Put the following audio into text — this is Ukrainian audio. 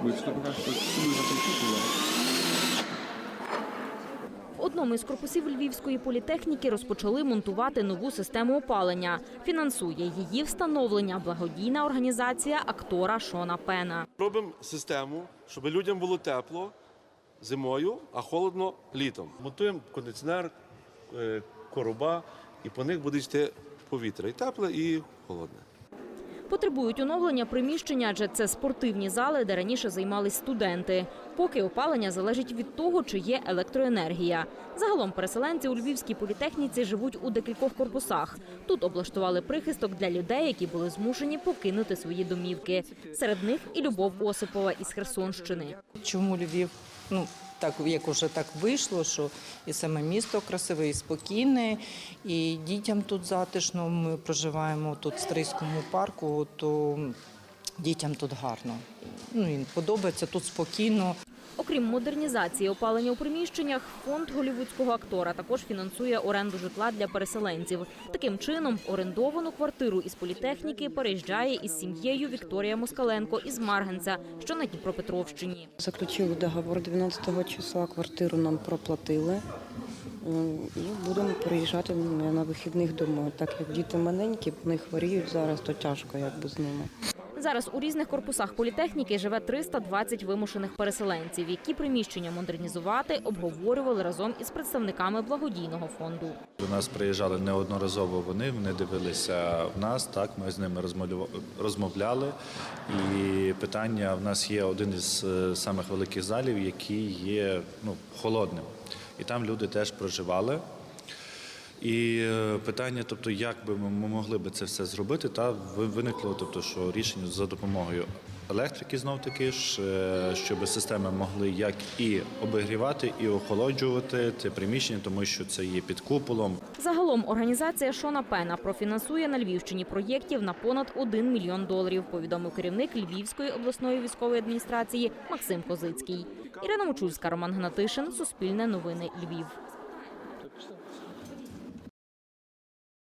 Пока что силу запретить В одному із корпусів Львівської політехніки розпочали монтувати нову систему опалення. Фінансує її встановлення благодійна організація актора Шона Пена. Робимо систему, щоб людям було тепло зимою, а холодно літом. Монтуємо кондиціонер, е, короба, і по них буде йти повітря. І тепле, і холодне. Потребують оновлення приміщення, адже це спортивні зали, де раніше займались студенти. Поки опалення залежить від того, чи є електроенергія. Загалом переселенці у Львівській політехніці живуть у декількох корпусах. Тут облаштували прихисток для людей, які були змушені покинути свої домівки. Серед них і Любов Осипова із Херсонщини. Чому Львів? Ну так як уже так вийшло, що і саме місто красиве, і спокійне, і дітям тут затишно. Ми проживаємо тут в Стрийському парку, то дітям тут гарно. Ну їм подобається тут спокійно. Окрім модернізації опалення у приміщеннях, фонд голівудського актора також фінансує оренду житла для переселенців. Таким чином, орендовану квартиру із політехніки переїжджає із сім'єю Вікторія Москаленко із Маргенця, що на Дніпропетровщині. Заключили договор 12 числа, квартиру нам проплатили. І будемо приїжджати на вихідних домой. Так як діти маленькі, вони хворіють зараз, то тяжко якби з ними. Зараз у різних корпусах політехніки живе 320 вимушених переселенців, які приміщення модернізувати обговорювали разом із представниками благодійного фонду. До нас приїжджали неодноразово вони, вони дивилися в нас, так, ми з ними розмовляли. І питання в нас є один із е, самих великих залів, який є ну, холодним. І там люди теж проживали. І е, питання, тобто, як би ми могли би це все зробити, та виникло, тобто, що рішення за допомогою електрики знов таки ж, е, щоб системи могли як і обігрівати, і охолоджувати це приміщення, тому що це є під куполом. Загалом організація Шона Пена профінансує на Львівщині проєктів на понад 1 мільйон доларів. Повідомив керівник Львівської обласної військової адміністрації Максим Козицький. Ірина Мочульська, Роман Гнатишин, Суспільне новини Львів.